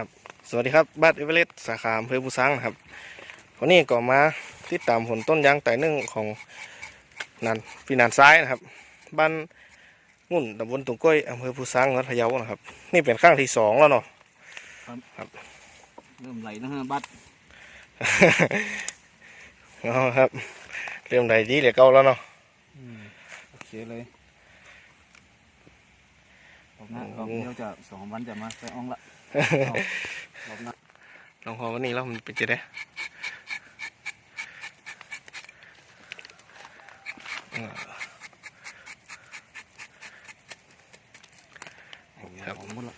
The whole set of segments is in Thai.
ครับสวัสดีครับบ้านเอเวอเรสต์สาขาอำเภอบุซังนะครับวันนี้ก็มาติดตามผลต้นยางไต่นึ่งของนันปีนานซ้ายนะครับ บ้านงุ่นตำบลตุงก้อยอำเภอบุซังจังหวัดพะเยานะครับ นี่เป็นครั้งที่สองแล้วเนาะเริ่มไหลนะฮะบัดเอาครับ เริ่มได้ดีเหลือเก่าแล้วเนาะโอเคเลย รอบหน้ารอบเดียวจะสองวันจะมาใส่อ่องละเอารอบหน้าลองพอวันนี้แล้วมันเป็นจะได้อ่าครับของหมดละ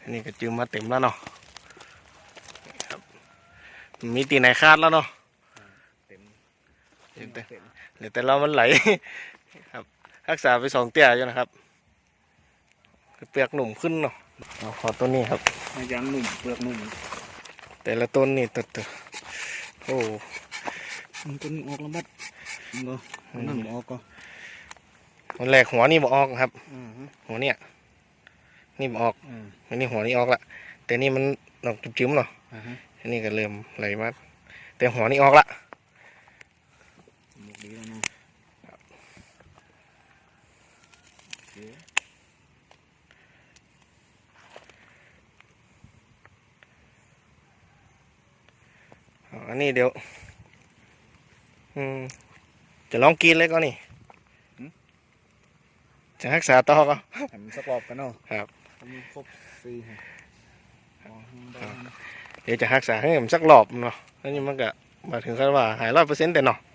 อันนี้ก็จืมมาเต็มแล้วเนาะครับมีตีไหนคาดแล้วเนาะเต็มเต็มเต็มเต็มเหลือแต่เรามันไหล ครับ รักษาไปสองเตี้ยอยู่นะครับ เปลือกหนุ่มขึ้นเนาะเอาขอต้นนี้ครับให้ยางหนุ่มเปลือกหนุ่ม แต่ละต้นนี่ตัดตัวโอ้มันต้นออกแล้วบัดเนาะนั่นบ่ออกก็มันแรกหัวนี่บอออกครับอ่าฮะหัวเนี่ย นี่บอออกอ่าอันนี้หัวนี่ออกละแต่นี่มันดอกจิ้มๆเนาะอ่าฮะอันนี้ก็เริ่มไหลมาแต่หัวนี่ออกละหมดดีแล้วเนาะ อเคอ๋ออันนี้เดี๋ยว อืม จะลองกินเลยก็นี่จะรักษาต่อก็ทำสักรอบกันเนาะครับทำครบสี่ฮะอ๋อได้นะเดี๋ยวจะรักษาให้มันสักรอบเนาะอันนี้มันก็มาถึงขั้นว่าหายร้อยเปอร์เซ็นต์แต่เนาะอ